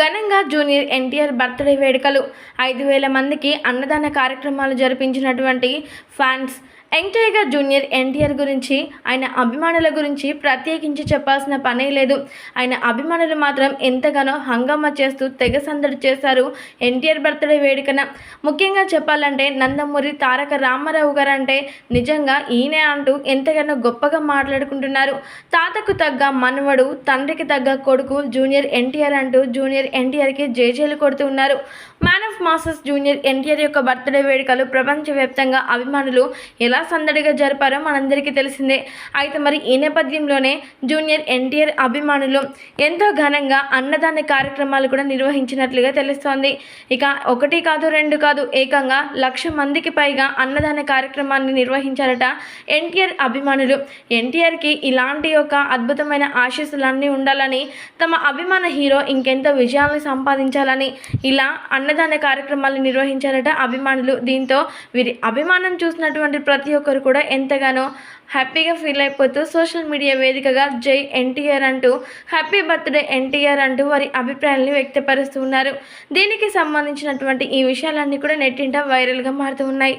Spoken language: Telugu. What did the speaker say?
ఘనంగా జూనియర్ ఎన్టీఆర్ బర్త్డే వేడుకలు. ఐదు వేల మందికి అన్నదాన కార్యక్రమాలు జరిపించినటువంటి ఫ్యాన్స్ ఎంటైగా జూనియర్ ఎన్టీఆర్ గురించి ఆయన అభిమానుల గురించి ప్రత్యేకించి చెప్పాల్సిన పనే లేదు. ఆయన అభిమానులు మాత్రం ఎంతగానో హంగామా చేస్తూ తెగ సందడి చేశారు ఎన్టీఆర్ బర్త్డే వేడుకన. ముఖ్యంగా చెప్పాలంటే నందమూరి తారక రామారావు గారు అంటే నిజంగా ఈయనే అంటూ ఎంతగానో గొప్పగా మాట్లాడుకుంటున్నారు. తాతకు తగ్గ మనవడు తండ్రికి తగ్గ కొడుకు జూనియర్ ఎన్టీఆర్ అంటూ జూనియర్ ఎన్టీఆర్కి జేజేలు కొడుతూ ఉన్నారు. Man of masses junior NTR యొక్క బర్త్డే వేడుకలు ప్రపంచవ్యాప్తంగా అభిమానులు ఎలా సందడిగా జరిపారో మనందరికీ తెలిసిందే. అయితే మరి ఈ నేపథ్యంలోనే జూనియర్ ఎన్టీఆర్ అభిమానులు ఎంతో ఘనంగా అన్నదాన కార్యక్రమాలు కూడా నిర్వహించినట్లుగా తెలుస్తోంది. ఇక ఒకటి కాదు రెండు కాదు ఏకంగా లక్ష మందికి పైగా అన్నదాన కార్యక్రమాన్ని నిర్వహించారట ఎన్టీఆర్ అభిమానులు. ఎన్టీఆర్కి ఇలాంటి ఒక అద్భుతమైన ఆశీస్సులన్నీ ఉండాలని తమ అభిమాన హీరో ఇంకెంత విజయాలను సంపాదించాలని ఇలా అన్నదాన కార్యక్రమాలు నిర్వహించారట అభిమానులు. దీంతో వీరి అభిమానం చూసినటువంటి ప్రతి ఒక్కరు కూడా ఎంతగానో హ్యాపీగా ఫీల్ అయిపోతూ సోషల్ మీడియా వేదికగా జై ఎన్టీఆర్ అంటూ హ్యాపీ బర్త్డే ఎన్టీఆర్ అంటూ వారి అభిప్రాయాలను వ్యక్తపరుస్తూ ఉన్నారు. దీనికి సంబంధించినటువంటి ఈ విషయాలన్నీ కూడా నెట్టింట వైరల్గా మారుతూ ఉన్నాయి.